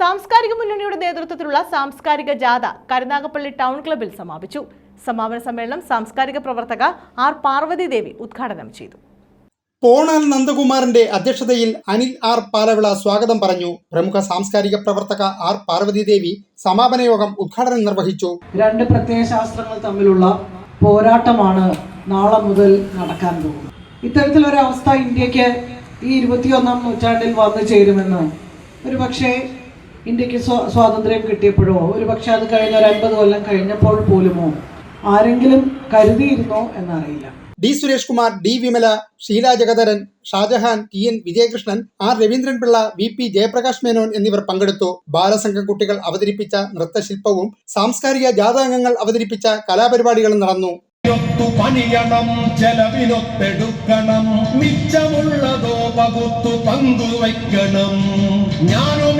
സാംസ്കാരിക മുന്നണിയുടെ നേതൃത്വത്തിലുള്ള സാംസ്കാരിക ജാഥ കരുനാഗപ്പള്ളി ടൗൺ ക്ലബിൽ സമാപിച്ചു. സമാപന സമ്മേളനം സാംസ്കാരിക പ്രവർത്തക ആർ പാർവതി ദേവി ഉദ്ഘാടനം ചെയ്തു. പോണാൽ നന്ദകുമാറിന്റെ അധ്യക്ഷതയിൽ അനിൽ ആർ പാലവിള സ്വാഗതം പറഞ്ഞു. പ്രമുഖ സാംസ്കാരിക പ്രവർത്തക ആർ പാർവതി ദേവി സമാപന യോഗം ഉദ്ഘാടനം നിർവഹിച്ചു. രണ്ട് പ്രത്യയ ശാസ്ത്രങ്ങൾ തമ്മിലുള്ള പോരാട്ടമാണ് നാളെ മുതൽ നടക്കാൻ പോകുന്നത്. ഇത്തരത്തിലൊരവസ്ഥ ഇന്ത്യയ്ക്ക് ഈ ഇരുപത്തിയൊന്നാം നൂറ്റാണ്ടിൽ വന്നു ചേരുമെന്ന് ഒരു പക്ഷേ ഇന്ത്യയ്ക്ക് സ്വാ- സ്വാതന്ത്ര്യം കിട്ടിയപ്പോഴോ? ഒരു പക്ഷേ അത് കഴിഞ്ഞ ഒരു അൻപത് കൊല്ലം കഴിഞ്ഞപ്പോൾ പോലുമോ? ആരെങ്കിലും കരുതിയിരുന്നോ എന്നറിയില്ല. D Suresh Kumar D Vimala Sheela Jagatharan Shajahan T N Vijayakrishnan R Raveendranpillai V P Jayaprakash Menon എന്നിവർ പങ്കെടുത്തു. ബാലസംഘം കുട്ടികൾ അവതരിപ്പിച്ച നൃത്തശില്പവും സാംസ്കാരിക ജാഥാംഗങ്ങൾ അവതരിപ്പിച്ച കലാപരിപാടികളും നടന്നു. പണിയണം ചെലവിനൊത്തെടുക്കണം മിച്ചമുള്ളതോ പകുത്തു പങ്കുവയ്ക്കണം. ഞാനുമില്ല